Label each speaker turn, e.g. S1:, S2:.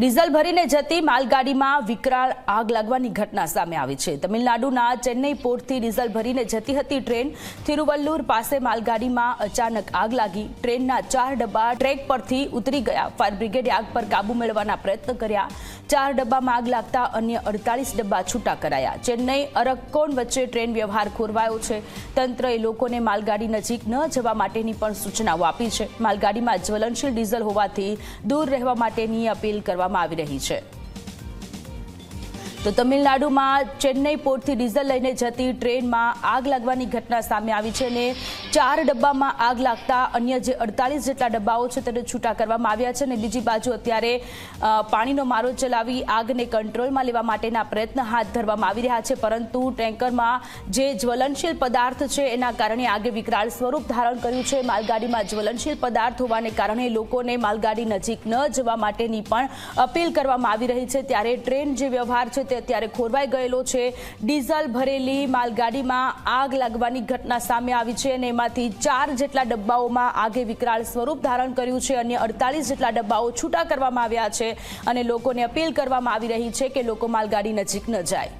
S1: Diesel ભરીને જતી માલગાડીમાં વિકરાળ આગ લાગવાની ઘટના સામે આવી છે. તમિલનાડુના ચેન્નઈ પોર્ટથી ડીઝલ ભરીને જતી હતી ટ્રેન. થિરુવલ્લુર પાસે માલગાડીમાં અચાનક આગ લાગી. ટ્રેનના ચાર ડબ્બા ટ્રેક પરથી ઉતરી ગયા. ફાયર બ્રિગેડે આગ પર કાબુ મેળવવાના પ્રયત્ન કર્યા. ચાર ડબ્બામાં આગ લાગતા અન્ય અડતાલીસ ડબ્બા છૂટા કરાયા. ચેન્નઈ અરક્કોન વચ્ચે ટ્રેન વ્યવહાર ખોરવાયો છે. તંત્રએ લોકોને માલગાડી નજીક ન જવા માટેની પણ સૂચનાઓ આપી છે. માલગાડીમાં જ્વલનશીલ ડીઝલ હોવાથી દૂર રહેવા માટેની અપીલ કરવામાં આવી રહી છે. તો તમિલનાડુમાં ચેન્નઈ પોર્ટથી ડીઝલ લઈને જતી ટ્રેનમાં આગ લાગવાની ઘટના સામે આવી છે અને ચાર ડબ્બામાં આગ લાગતા અન્ય જે અડતાલીસ જેટલા ડબ્બાઓ છે તેને છૂટા કરવામાં આવ્યા છે અને બીજી બાજુ અત્યારે પાણીનો મારો ચલાવી આગને કંટ્રોલમાં લેવા માટેના પ્રયત્ન હાથ ધરવામાં આવી રહ્યા છે. પરંતુ ટેન્કરમાં જે જ્વલનશીલ પદાર્થ છે એના કારણે આગે વિકરાળ સ્વરૂપ ધારણ કર્યું છે. માલગાડીમાં જ્વલનશીલ પદાર્થ હોવાને કારણે લોકોને માલગાડી નજીક ન જવા માટેની પણ અપીલ કરવામાં આવી રહી છે. ત્યારે ટ્રેન જે વ્યવહાર છે તે અત્યારે ખોરવાઈ ગયેલો છે. ડીઝલ ભરેલી માલગાડીમાં આગ લાગવાની ઘટના સામે આવી છે અને એમાંથી ચાર જેટલા ડબ્બાઓમાં આગે વિકરાળ સ્વરૂપ ધારણ કર્યું છે. અન્ય અડતાલીસ જેટલા ડબ્બાઓ છૂટા કરવામાં આવ્યા છે અને લોકોને અપીલ કરવામાં આવી રહી છે કે લોકો માલગાડી નજીક ન જાય.